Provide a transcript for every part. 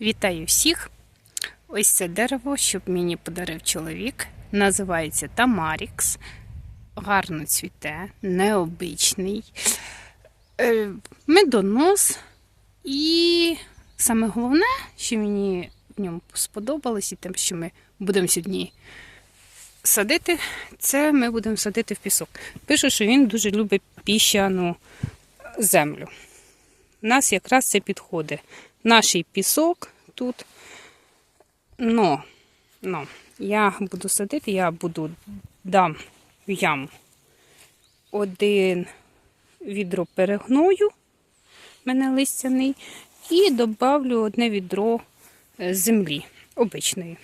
Вітаю всіх! Ось це дерево, що мені подарив чоловік. Називається Тамарікс. Гарно цвіте, необичний. Е, Медонос. І саме головне, що мені в ньому сподобалось, і тим, що ми будемо сьогодні садити, це ми будемо садити в пісок. Пишу, що він дуже любить піщану землю. У нас якраз це підходить. Наш пісок тут. Но, но, я буду садити, я буду дам в яму один відро перегною, мене листяний, і добавлю одне відро е, землі обичної.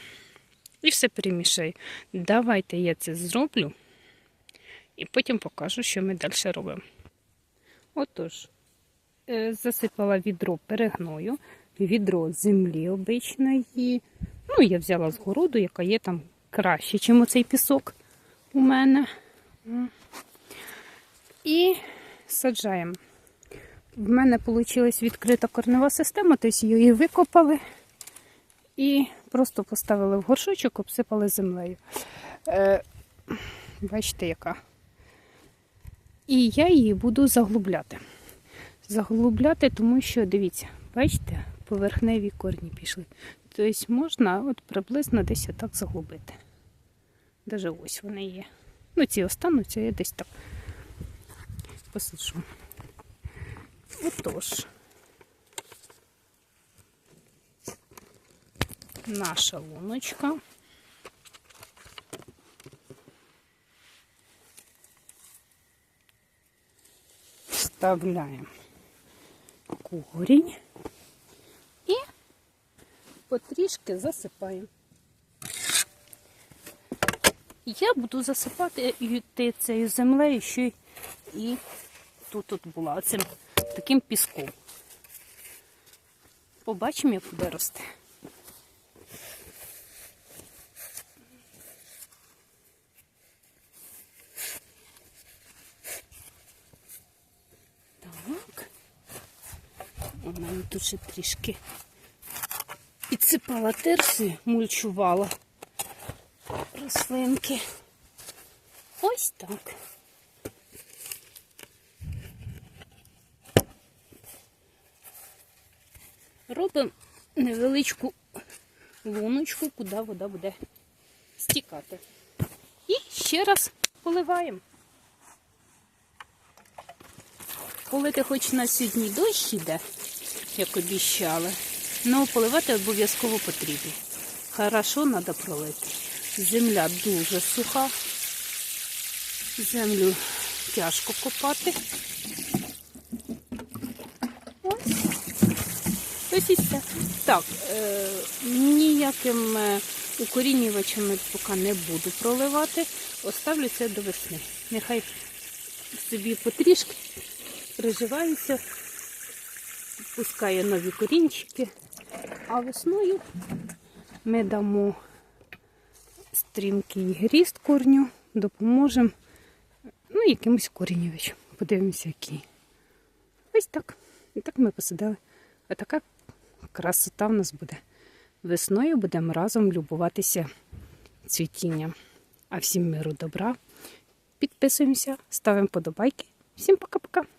І все перемішаю. Давайте я це зроблю, і потім покажу, що ми далі робимо. Отож, засипала відро перегною, відро землі обичної. Ну, я взяла з городу, яка є там краще, ніж оцей пісок у мене. І саджаємо. В мене вийшла відкрита корнева система, тобто її викопали і просто поставили в горшочок, обсипали землею. Е, бачите, яка. І я її буду заглубляти. Заглубляти, тому що, дивіться, бачите, поверхневі корні пішли. Тобто можна от приблизно десь отак заглубити. Даже ось вони є. Ну, ці остануться, я десь так посаджу. Отож. Наша луночка. Вставляємо корінь і потрішки засипаємо. Я буду засипати цією землею, що і тут от була цим таким піском. Побачимо, як буде рости. Так. У мене тут ще трішки підсипала терси, мульчувала рослинки. Ось так. Робимо невеличку луночку, куди вода буде стікати. І ще раз поливаємо. Полити хоч на сьогодні дощ іде, як обіщали, але поливати обов'язково потрібно. Хорошо треба пролити. Земля дуже суха. Землю тяжко копати. Ось. Ось і все. Так, е, ніяким е, укорінювачами поки не буду проливати. Оставлю це до весни. Нехай собі потрішки приживається, пускає нові корінчики, а весною ми дамо стрімкий гріст корню, допоможемо ну, якимось корінювачем. Подивимося, який. Ось так. І так ми посадили. А така красота в нас буде. Весною будемо разом любуватися цвітінням. А всім миру добра. Підписуємося, ставимо подобайки. Всім пока-пока.